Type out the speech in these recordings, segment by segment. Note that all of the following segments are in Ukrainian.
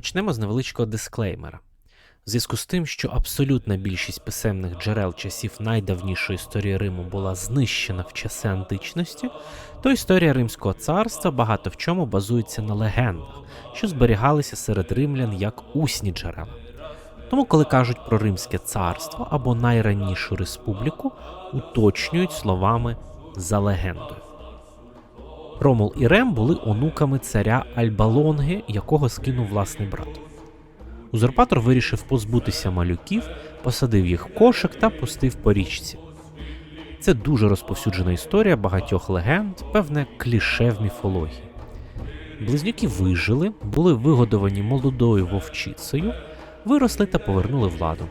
Почнемо з невеличкого дисклеймера. В зв'язку з тим, що абсолютна більшість писемних джерел часів найдавнішої історії Риму була знищена в часи античності, то історія Римського царства багато в чому базується на легендах, що зберігалися серед римлян як усні джерела. Тому, коли кажуть про Римське царство або найранішу республіку, уточнюють словами за легендою. Ромул і Рем були онуками царя Альбалонги, якого скинув власний брат. Узурпатор вирішив позбутися малюків, посадив їх в кошик та пустив по річці. Це дуже розповсюджена історія багатьох легенд, певне кліше в міфології. Близнюки вижили, були вигодовані молодою вовчицею, виросли та повернули владу.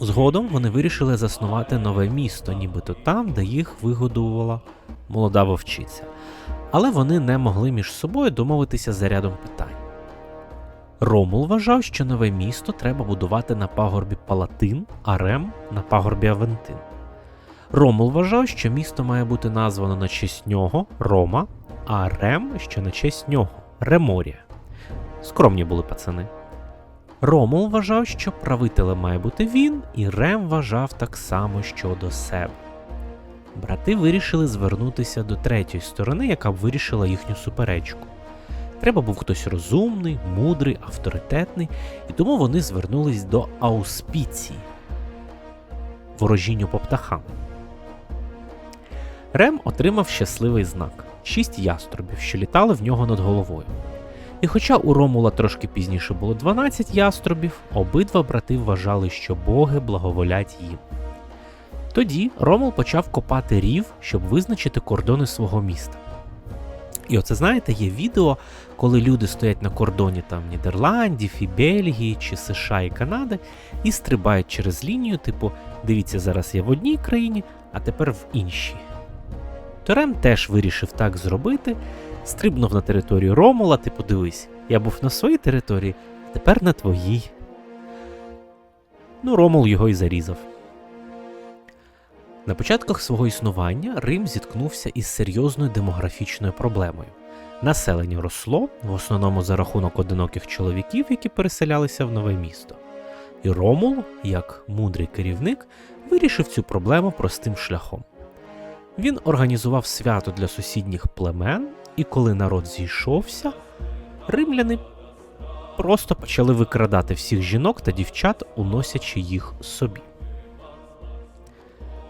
Згодом вони вирішили заснувати нове місто, нібито там, де їх вигодувала молода вовчиця. Але вони не могли між собою домовитися за рядом питань. Ромул вважав, що нове місто треба будувати на пагорбі Палатин, а Рем на пагорбі Авентин. Ромул вважав, що місто має бути названо на честь нього Рома, а Рем що на честь нього Реморія. Скромні були пацани. Ромул вважав, що правителем має бути він, і Рем вважав так само щодо себе. Брати вирішили звернутися до третьої сторони, яка б вирішила їхню суперечку. Треба був хтось розумний, мудрий, авторитетний, і тому вони звернулись до ауспіції ворожінню по птахам. Рем отримав щасливий знак шість яструбів, що літали в нього над головою. І хоча у Ромула трошки пізніше було 12 яструбів, обидва брати вважали, що боги благоволять їм. Тоді Ромул почав копати рів, щоб визначити кордони свого міста. І оце знаєте, є відео, коли люди стоять на кордоні там Нідерландів, і Бельгії, чи США і Канади, і стрибають через лінію, типу, дивіться, зараз я в одній країні, а тепер в іншій. Торем теж вирішив так зробити, стрибнув на територію Ромула, типу, дивись, я був на своїй території, а тепер на твоїй. Ну, Ромул його і зарізав. На початках свого існування Рим зіткнувся із серйозною демографічною проблемою. Населення росло, в основному за рахунок одиноких чоловіків, які переселялися в нове місто. І Ромул, як мудрий керівник, вирішив цю проблему простим шляхом. Він організував свято для сусідніх племен, і коли народ зійшовся, римляни просто почали викрадати всіх жінок та дівчат, уносячи їх собі.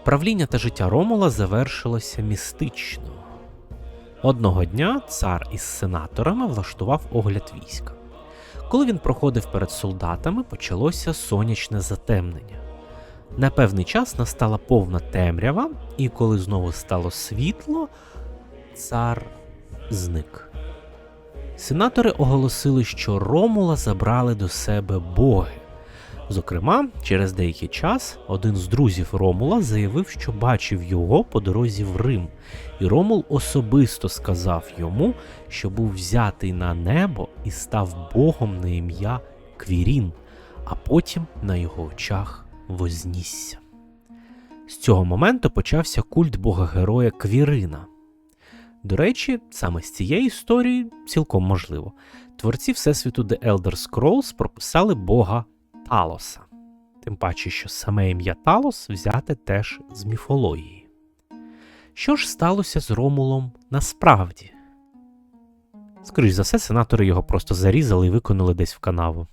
Правління та життя Ромула завершилося містично. Одного дня цар із сенаторами влаштував огляд війська. Коли він проходив перед солдатами, почалося сонячне затемнення. На певний час настала повна темрява, і коли знову стало світло, цар зник. Сенатори оголосили, що Ромула забрали до себе боги. Зокрема, через деякий час один з друзів Ромула заявив, що бачив його по дорозі в Рим, і Ромул особисто сказав йому, що був взятий на небо і став богом на ім'я Квірін, а потім на його очах вознісся. З цього моменту почався культ бога-героя Квірина. До речі, саме з цієї історії цілком можливо. Творці Всесвіту The Elder Scrolls прописали бога Талоса. Тим паче, що саме ім'я Талос взяте теж з міфології. Що ж сталося з Ромулом насправді? Скоріш за все, сенатори його просто зарізали і виконали десь в канаву.